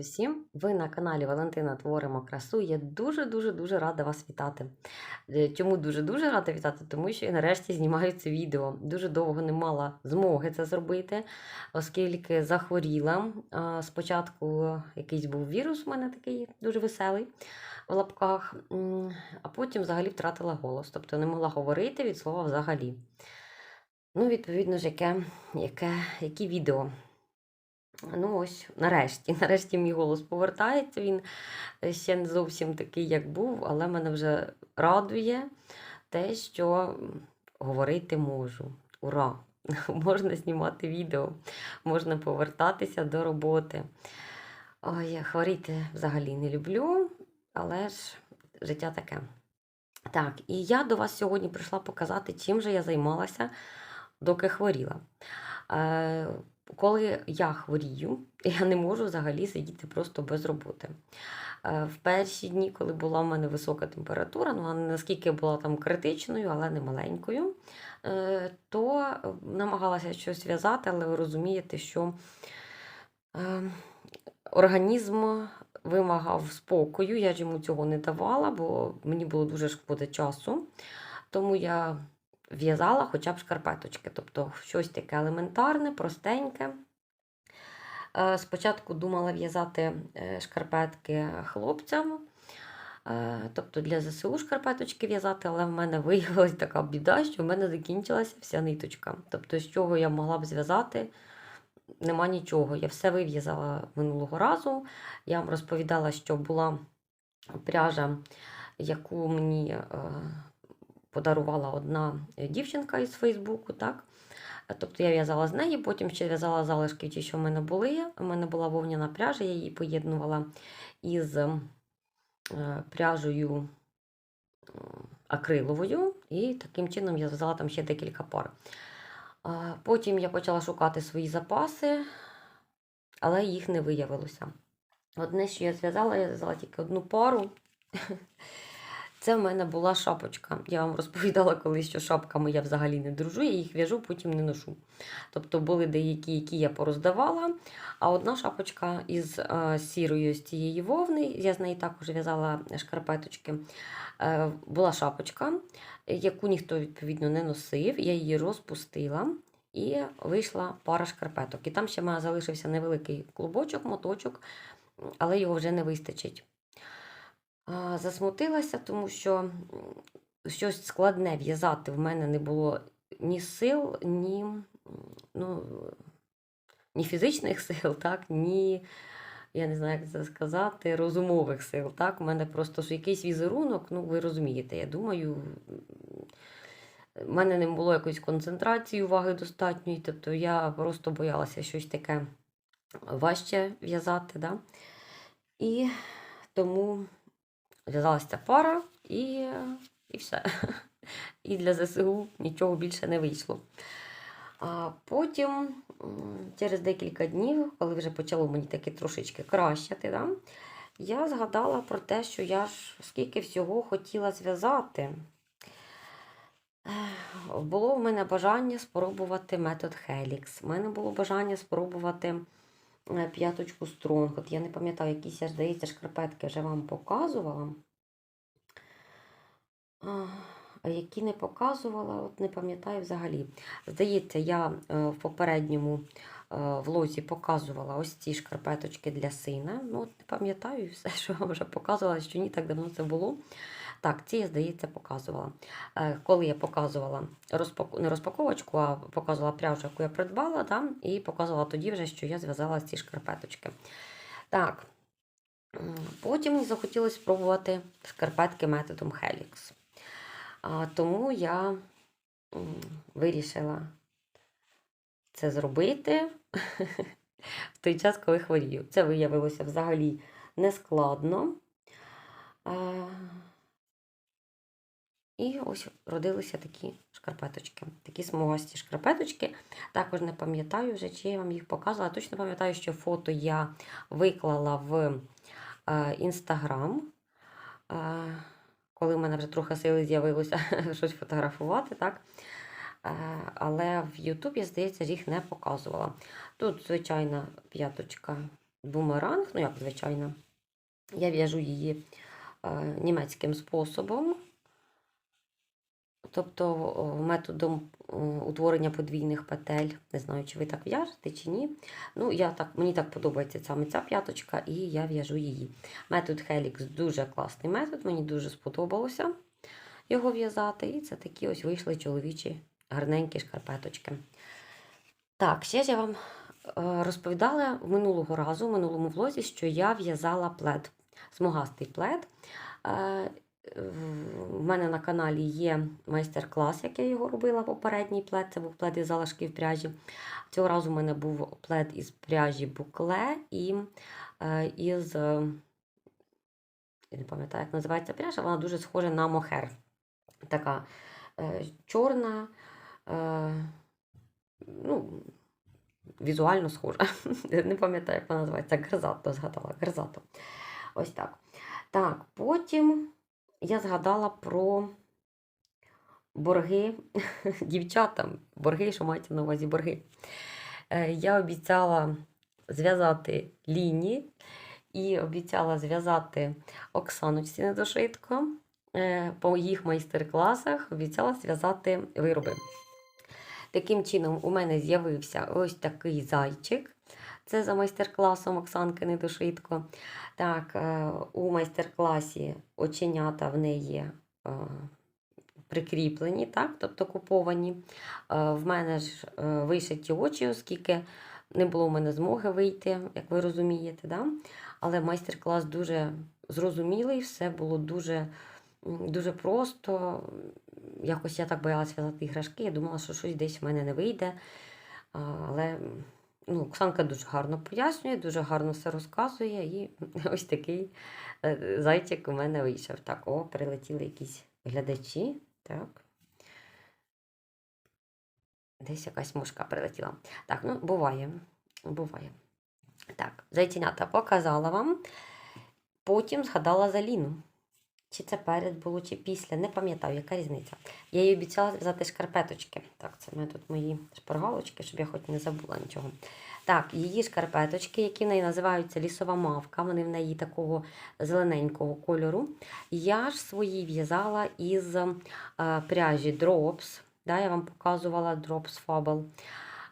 Усім! Ви на каналі Валентина Творимо красу. Я дуже-дуже дуже рада вас вітати. Е, Чому дуже-дуже рада вітати? Тому що я нарешті знімаю це відео. Дуже довго не мала змоги це зробити, оскільки захворіла. Спочатку якийсь був вірус у мене такий дуже веселий в лапках, а потім взагалі втратила голос, тобто не могла говорити від слова взагалі. Ну, відповідно ж, яке, яке, які відео. Ну, ось, нарешті, нарешті мій голос повертається. Він е, ще не зовсім такий, як був, але мене вже радує те, що говорити можу. Ура! Можна знімати відео, можна повертатися до роботи. Ой, я хворіти взагалі не люблю, але ж життя таке. Так, і я до вас сьогодні прийшла показати, чим же я займалася, доки хворіла. Е, коли я хворію, я не можу взагалі сидіти просто без роботи. Е, В перші дні, коли була в мене висока температура, ну вона наскільки була там критичною, але не маленькою, е, то намагалася щось в'язати, але ви розумієте, що е, організм вимагав спокою, я ж йому цього не давала, бо мені було дуже шкода часу. Тому я в'язала хоча б шкарпеточки, тобто щось таке елементарне, простеньке. Е, Спочатку думала в'язати е, шкарпетки хлопцям, е, тобто для ЗСУ шкарпеточки в'язати, але в мене виявилася така біда, що в мене закінчилася вся ниточка. Тобто, з чого я могла б зв'язати, нема нічого. Я все вив'язала минулого разу. Я вам розповідала, що була пряжа, яку мені подарувала одна дівчинка із Фейсбуку. так? Тобто я в'язала з неї, потім ще в'язала залишки ті, що в мене були. У мене була вовняна пряжа, я її поєднувала із е, пряжею е, акриловою, і таким чином я зв'язала там ще декілька пар. Потім я почала шукати свої запаси, але їх не виявилося. Одне, що я зв'язала, я зв'язала тільки одну пару. Це в мене була шапочка. Я вам розповідала колись, що шапками я взагалі не дружу, я їх в'яжу, потім не ношу. Тобто були деякі, які я пороздавала. А одна шапочка із е, сірою з цієї вовни, я з неї також в'язала шкарпеточки. Е, була шапочка, яку ніхто відповідно не носив. Я її розпустила. І вийшла пара шкарпеток. І там ще мене залишився невеликий клубочок, моточок, але його вже не вистачить. Засмутилася, тому що щось складне в'язати в мене не було ні сил, ні, ну, ні фізичних сил, так, ні, я не знаю, як це сказати, розумових сил. Так? У мене просто якийсь візерунок, ну ви розумієте, я думаю, в мене не було якоїсь концентрації уваги достатньої, тобто я просто боялася щось таке важче в'язати. Да? І тому в'язалася ця пара і, і все. І для ЗСУ нічого більше не вийшло. А потім, через декілька днів, коли вже почало мені таки трошечки кращати, да, я згадала про те, що я ж скільки всього хотіла зв'язати. Було в мене бажання спробувати метод Helix. У мене було бажання спробувати п'яточку Strong. От я не пам'ятаю, якісь, здається, шкарпетки вже вам показувала. А а які не показувала, от не пам'ятаю взагалі. Здається, я е, в попередньому е, влозі показувала ось ці шкарпеточки для сина. Ну, от не пам'ятаю все, що вам вже показувала, що ні, так давно це було. Так, ці, здається, показувала. Е, Коли я показувала розпаку... не розпаковочку, а показувала пряжу, яку я придбала, да, і показувала тоді вже, що я зв'язала ці шкарпеточки. Так, потім мені захотілося спробувати шкарпетки методом Helix. Тому я вирішила це зробити в той час, коли хворію. Це виявилося взагалі нескладно. І ось родилися такі шкарпеточки, такі смугасті шкарпеточки. Також не пам'ятаю вже, чи я вам їх показувала. Точно пам'ятаю, що фото я виклала в інстаграм. Коли в мене вже трохи сили з'явилося щось фотографувати, так? Е, Але в я, здається, їх не показувала. Тут звичайна п'яточка бумеранг, ну як звичайно. Я в'яжу її е, німецьким способом, тобто методом утворення подвійних петель. Не знаю, чи ви так в'яжете чи ні. Ну, я так, мені так подобається саме ця п'яточка, і я в'яжу її. Метод Helix дуже класний метод, мені дуже сподобалося його в'язати. І це такі ось вийшли чоловічі гарненькі шкарпеточки. Так, ще ж я вам е, розповідала минулого разу, в минулому влозі, що я в'язала плед, смугастий плед. В мене на каналі є майстер-клас, як я його робила попередній плед. Це був плед із залишків пряжі. Цього разу в мене був плед із пряжі букле і е, із, е, я не пам'ятаю, як називається пряжа, вона дуже схожа на мохер. Така е, чорна, ну, візуально схожа. Не пам'ятаю, як вона називається. Герзато згадала. Герзато. Ось так. Так, потім я згадала про борги дівчатам. Борги, що маєте на увазі борги. Е, Я обіцяла зв'язати лінії і обіцяла зв'язати Оксаночці недошитко. Е, По їх майстер-класах обіцяла зв'язати вироби. Таким чином, у мене з'явився ось такий зайчик. Це за майстер-класом Оксанки Недошитко. Так, е, у майстер-класі оченята в неї е, прикріплені, так, тобто куповані. Е, В мене ж вишиті очі, оскільки не було в мене змоги вийти, як ви розумієте. Да? Але майстер-клас дуже зрозумілий, все було дуже, дуже просто. Якось я так боялася в'язати іграшки, я думала, що щось десь в мене не вийде. Але ну, Оксанка дуже гарно пояснює, дуже гарно все розказує, і ось такий е, зайчик у мене вийшов. Так, о, прилетіли якісь глядачі. Так. Десь якась мушка прилетіла. Так, ну, буває. Буває. Так, зайченята показала вам. Потім згадала за Ліну. Чи це перед було, чи після, не пам'ятаю, яка різниця. Я їй обіцяла зв'язати шкарпеточки. Так, це мене тут мої шпаргалочки, щоб я хоч не забула нічого. Так, її шкарпеточки, які в неї називаються лісова мавка, вони в неї такого зелененького кольору. Я ж свої в'язала із е, пряжі Drops. Да, я вам показувала Drops Fable.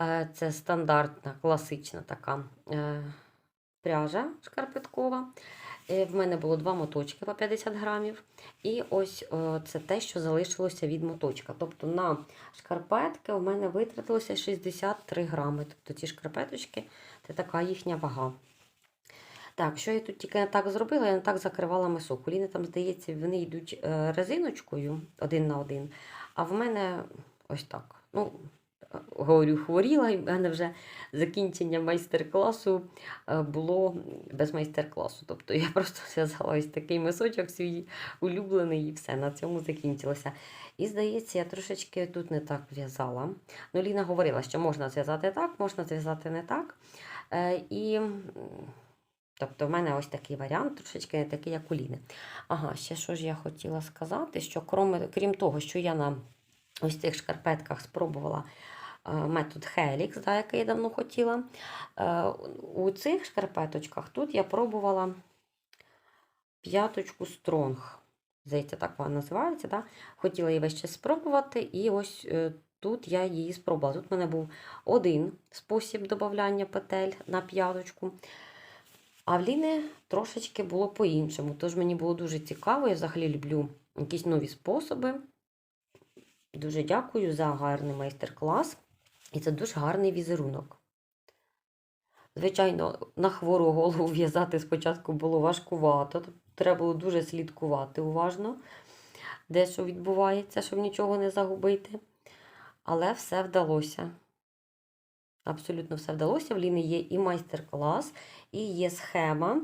Е, це стандартна, класична така е, пряжа шкарпеткова. Е, В мене було два моточки по 50 грамів. І ось е, це те, що залишилося від моточка. Тобто на шкарпетки у мене витратилося 63 грами. Тобто ці шкарпеточки це така їхня вага. Так, що я тут тільки не так зробила, я не так закривала мисок. У там, здається, вони йдуть е, резиночкою один на один. А в мене ось так. Ну, говорю, хворіла, і в мене вже закінчення майстер-класу е, було без майстер-класу. Тобто я просто зв'язала ось такий мисочок свій улюблений, і все, на цьому закінчилося. І здається, я трошечки тут не так в'язала. Ну, Ліна говорила, що можна зв'язати так, можна зв'язати не так. Е, І тобто в мене ось такий варіант, трошечки не такий, як у Ліни. Ага, ще що ж я хотіла сказати, що крім, крім того, що я на ось цих шкарпетках спробувала метод Helix, да, який я давно хотіла. Е, У цих шкарпеточках тут я пробувала п'яточку Strong. Здається, так вона називається. Да? Хотіла її весь час спробувати, і ось е, тут я її спробувала. Тут в мене був один спосіб додавання петель на п'яточку. А в Ліни трошечки було по-іншому. Тож мені було дуже цікаво, я взагалі люблю якісь нові способи. Дуже дякую за гарний майстер-клас. І це дуже гарний візерунок. Звичайно, на хвору голову в'язати спочатку було важкувато. Треба було дуже слідкувати уважно, де що відбувається, щоб нічого не загубити. Але все вдалося. Абсолютно все вдалося. В Ліни є і майстер-клас, і є схема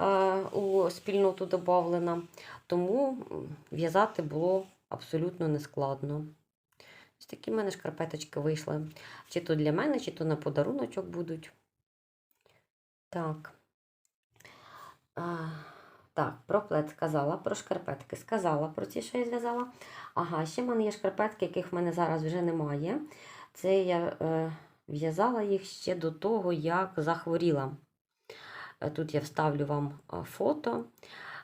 е, у спільноту додавлена. Тому в'язати було абсолютно нескладно. Ось такі в мене шкарпеточки вийшли. Чи то для мене, чи то на подаруночок будуть. Так. А, так, про плед сказала, про шкарпетки сказала, про ті, що я зв'язала. Ага, ще в мене є шкарпетки, яких в мене зараз вже немає. Це я е, в'язала їх ще до того, як захворіла. Е, Тут я вставлю вам е, фото.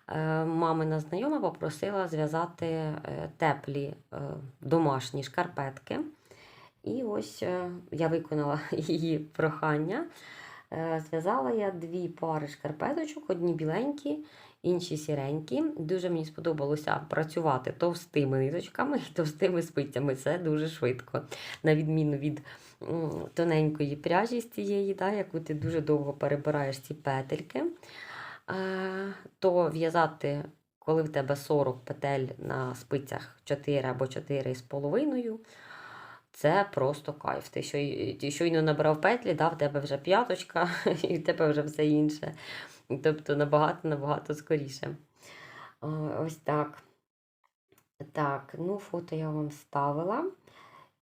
Е, Мамина знайома попросила зв'язати е, теплі е, домашні шкарпетки. І ось я виконала її прохання. Зв'язала я дві пари шкарпеточок, одні біленькі, інші сіренькі. Дуже мені сподобалося працювати товстими ниточками і товстими спицями. Це дуже швидко. На відміну від тоненької пряжі з цієї, да, яку ти дуже довго перебираєш ці петельки, то в'язати, коли в тебе 40 петель на спицях 4 або 4 з половиною. Це просто кайф. Ти щой- ти щойно набрав петлі, да, в тебе вже п'яточка, і в тебе вже все інше. Тобто набагато-набагато скоріше. Ось так. Так, ну фото я вам ставила.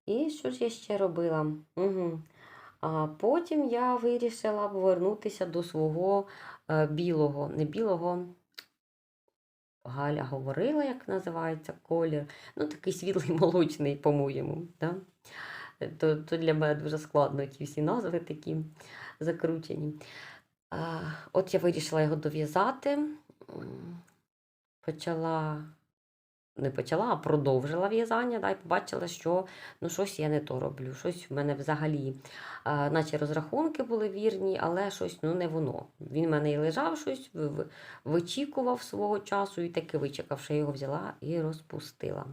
І що ж я ще робила? Угу. А потім я вирішила повернутися до свого е, білого, не білого. Галя говорила, як називається колір. Ну, такий світлий молочний, по-моєму. Да? То, то для мене дуже складно ті всі назви такі закручені. От я вирішила його дов'язати. Почала, не почала, а продовжила в'язання, да, і побачила, що ну, щось я не то роблю. Щось в мене взагалі, а, наче розрахунки були вірні, але щось ну, не воно. Він в мене і лежав щось, вичікував свого часу і таки вичекавши, його взяла і розпустила.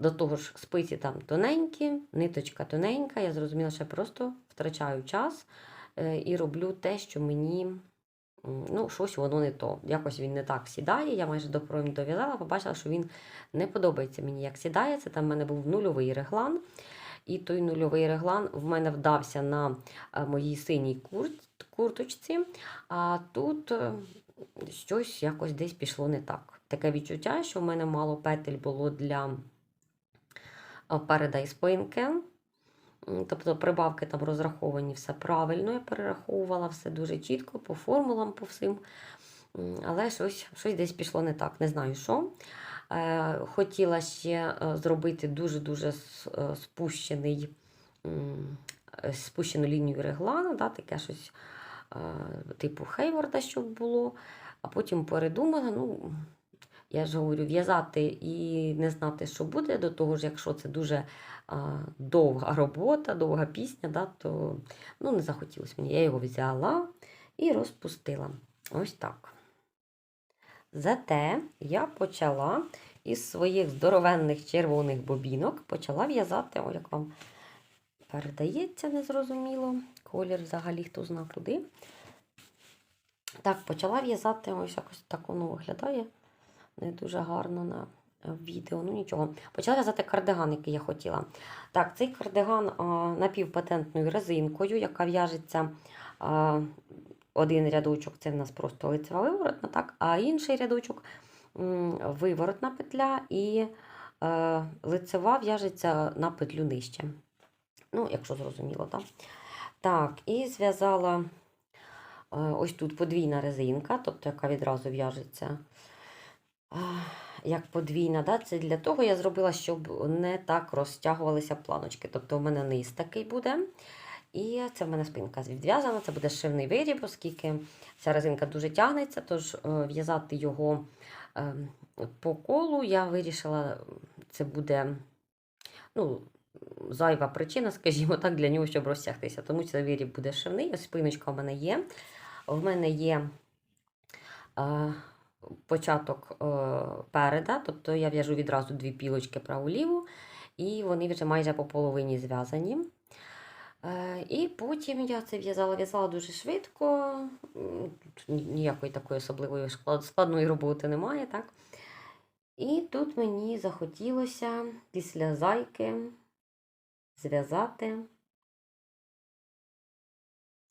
До того ж, спиці там тоненькі, ниточка тоненька. Я зрозуміла, що я просто втрачаю час е, і роблю те, що мені ну, щось воно не то. Якось він не так сідає. Я майже до пройм дов'язала, побачила, що він не подобається мені, як сідає. Це там в мене був нульовий реглан. І той нульовий реглан в мене вдався на е, моїй синій кур... курточці, а тут е, щось якось десь пішло не так. Таке відчуття, що в мене мало петель було для а, переда і спинки. Тобто прибавки там розраховані все правильно, я перераховувала все дуже чітко, по формулам, по всім. Але щось, щось десь пішло не так, не знаю що. Е, Хотіла ще е, зробити дуже-дуже е, спущений, спущену лінію реглану, да, таке щось типу Хейворда, щоб було. А потім передумала, ну, я ж говорю, в'язати і не знати, що буде, до того ж, якщо це дуже а, довга робота, довга пісня, да, то ну, не захотілося мені. Я його взяла і розпустила. Ось так. Зате я почала із своїх здоровенних червоних бобінок почала в'язати, о, як вам передається, незрозуміло. Колір взагалі хто зна куди. Так, почала в'язати, ось якось так воно виглядає не дуже гарно на е, відео, ну нічого. Почала в'язати кардиган, який я хотіла. Так, цей кардиган напівпатентною резинкою, яка в'яжеться один рядочок, це в нас просто лицева виворотна, так, а інший рядочок виворотна петля і е, лицева в'яжеться на петлю нижче. Ну, якщо зрозуміло, так. Так, і зв'язала е, ось тут подвійна резинка, тобто яка відразу в'яжеться як подвійна. Да? Це для того я зробила, щоб не так розтягувалися планочки. Тобто у мене низ такий буде. І це в мене спинка відв'язана, це буде шивний виріб, оскільки ця резинка дуже тягнеться, тож е, в'язати його е, по колу я вирішила, це буде ну, зайва причина, скажімо так, для нього, щоб розтягтися. Тому цей виріб буде шивний. Ось спиночка в мене є. В мене є е, початок е, переда, тобто я в'яжу відразу дві пілочки праву-ліву, і вони вже майже по половині зв'язані. Е, І потім я це в'язала, в'язала дуже швидко. Тут ніякої такої особливої складної роботи немає. так? І тут мені захотілося після зайки зв'язати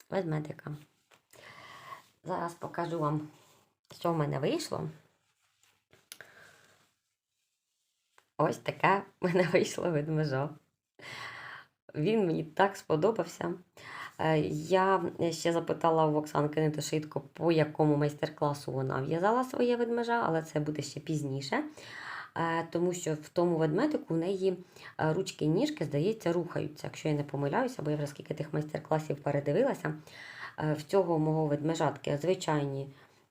ведмедика. Зараз покажу вам, що в мене вийшло. Ось таке в мене вийшло ведмежа. Він мені так сподобався. Е, Я ще запитала в Оксанки Нетошитко, по якому майстер-класу вона в'язала своє ведмежа, але це буде ще пізніше. Е, Тому що в тому ведмедику в неї е, ручки і ніжки, здається, рухаються, якщо я не помиляюся, бо я вже скільки тих майстер-класів передивилася. В цього мого ведмежатки звичайні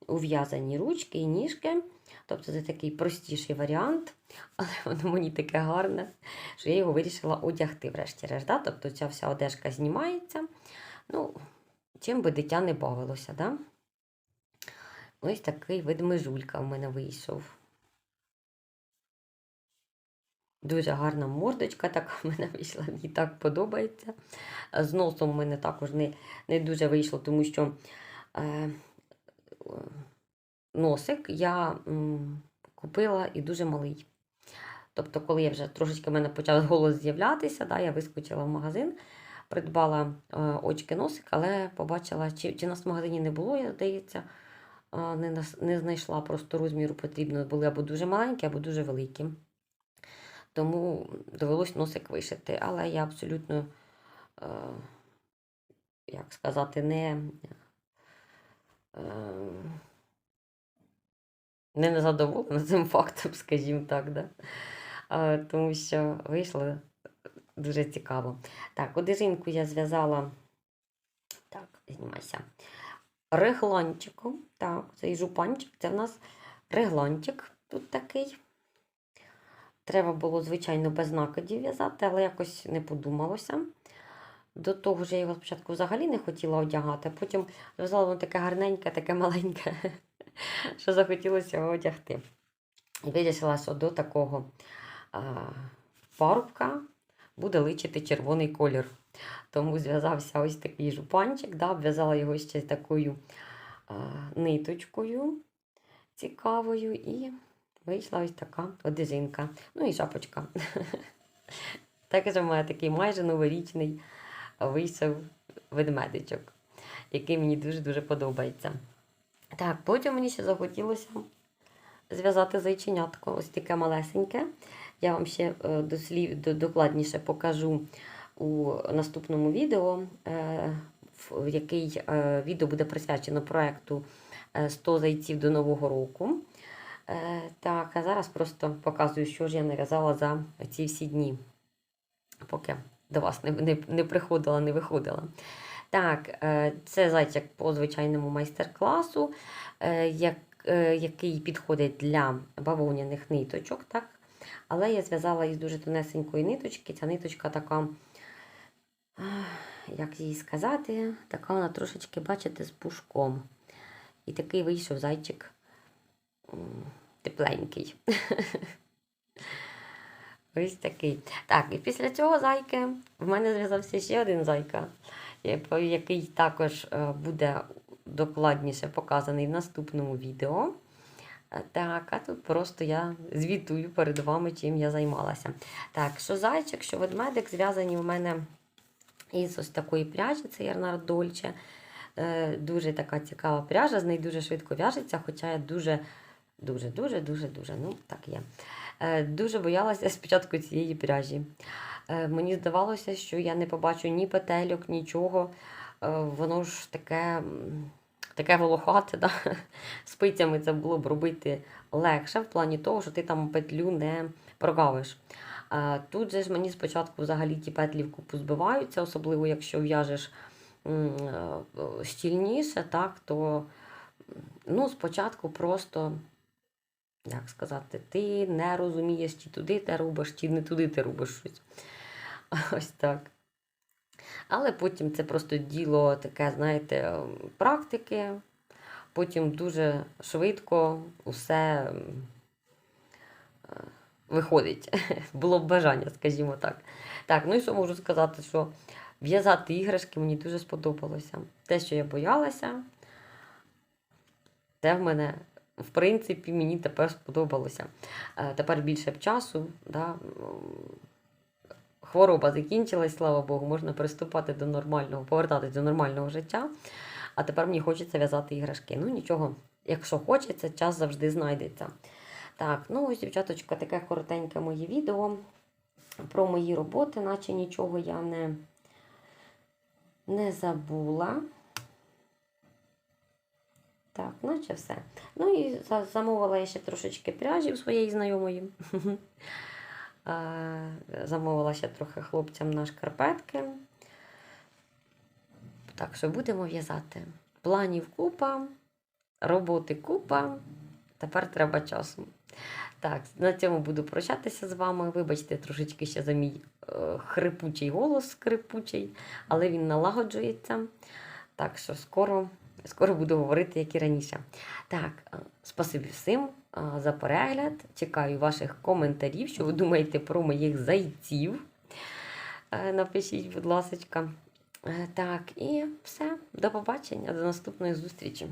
ув'язані ручки і ніжки. Тобто це такий простіший варіант, але воно мені таке гарне, що я його вирішила одягти врешті-решт. Да? Тобто ця вся одежка знімається. Ну, чим би дитя не бавилося, да? Ось такий ведмежулька в мене вийшов. Дуже гарна мордочка така в мене вийшла, мені так подобається. З носом в мене також не, не дуже вийшло, тому що е, носик я купила і дуже малий. Тобто, коли я вже трошечки в мене почав голос з'являтися, да, я вискочила в магазин, придбала е, очки носик, але побачила, чи, чи нас в магазині не було, я здається, е, не, не знайшла просто розміру потрібно. Були або дуже маленькі, або дуже великі. Тому довелось носик вишити. Але я абсолютно, е, як сказати, не, е, не незадоволена цим фактом, скажімо так. Да? Е, тому що вийшло дуже цікаво. Так, одежинку я зв'язала. Так, знімайся. Регланчиком. Так, цей жупанчик. Це в нас регланчик тут такий. Треба було, звичайно, без накидів в'язати, але якось не подумалося. До того ж, я його спочатку взагалі не хотіла одягати, а потім зв'язала воно таке гарненьке, таке маленьке, що захотілося його одягти. І вирішила, що до такого а, парубка буде личити червоний колір. Тому зв'язався ось такий жупанчик, да, обв'язала його ще такою а, ниточкою цікавою і вийшла ось така одежинка. Ну і шапочка. Також у мене такий майже новорічний вийшов ведмедичок, який мені дуже-дуже подобається. Так, потім мені ще захотілося зв'язати зайченятко. Ось таке малесеньке. Я вам ще е, дослів, до- докладніше покажу у наступному відео, е, в який е, відео буде присвячено проекту е, 100 зайців до Нового року. Так, а зараз просто показую, що ж я нав'язала за ці всі дні, поки до вас не, не, не приходила, не виходила. Так, е, це зайчик по звичайному майстер-класу, е, як, е, який підходить для бавовняних ниточок. Так? Але я зв'язала із дуже тонесенької ниточки. Ця ниточка така, як їй сказати, така вона трошечки, бачите, з пушком. І такий вийшов зайчик тепленький. Ось такий. Так, і після цього зайки в мене зв'язався ще один зайка, який також е, буде докладніше показаний в наступному відео. Е, Так, а тут просто я звітую перед вами, чим я займалася. Так, що зайчик, що ведмедик зв'язані в мене із ось такої пряжі, це Ярнар Дольче. Е, Дуже така цікава пряжа, з нею дуже швидко в'яжеться, хоча я дуже, дуже, дуже, дуже, дуже, ну так є. Е, Дуже боялася спочатку цієї пряжі. Е, Мені здавалося, що я не побачу ні петельок, нічого. Е, Воно ж таке, таке волохате, да? спицями це було б робити легше, в плані того, що ти там петлю не прогавиш. Тут же ж мені спочатку взагалі ті петлі в купу збиваються, особливо якщо в'яжеш щільніше, так, то ну, спочатку просто, як сказати, ти не розумієш, чи туди ти робиш, чи не туди ти робиш щось. Ось так. Але потім це просто діло таке, знаєте, практики. Потім дуже швидко усе е, виходить. Було б бажання, скажімо так. Так, ну і що можу сказати, що в'язати іграшки мені дуже сподобалося. Те, що я боялася, це в мене, в принципі, мені тепер сподобалося. Е, Тепер більше б часу. Да? Хвороба закінчилась, слава Богу, можна приступати до нормального, повертатись до нормального життя. А тепер мені хочеться в'язати іграшки. Ну нічого, якщо хочеться, час завжди знайдеться. Так, ну ось, дівчаточка, таке коротеньке моє відео про мої роботи, наче нічого я не, не забула. Так, наче все. Ну і замовила я ще трошечки пряжі у своєї знайомої. Замовила ще трохи хлопцям на шкарпетки. Так що будемо в'язати. Планів купа, роботи купа. Тепер треба часу. Так, на цьому буду прощатися з вами. Вибачте трошечки ще за мій е, хрипучий голос скрипучий, але він налагоджується. Так що скоро, скоро буду говорити, як і раніше. Так, е, спасибі всім е, за перегляд. Чекаю ваших коментарів, що ви думаєте про моїх зайців. Е, Напишіть, будь ласка. Так, і все. До побачення, до наступної зустрічі.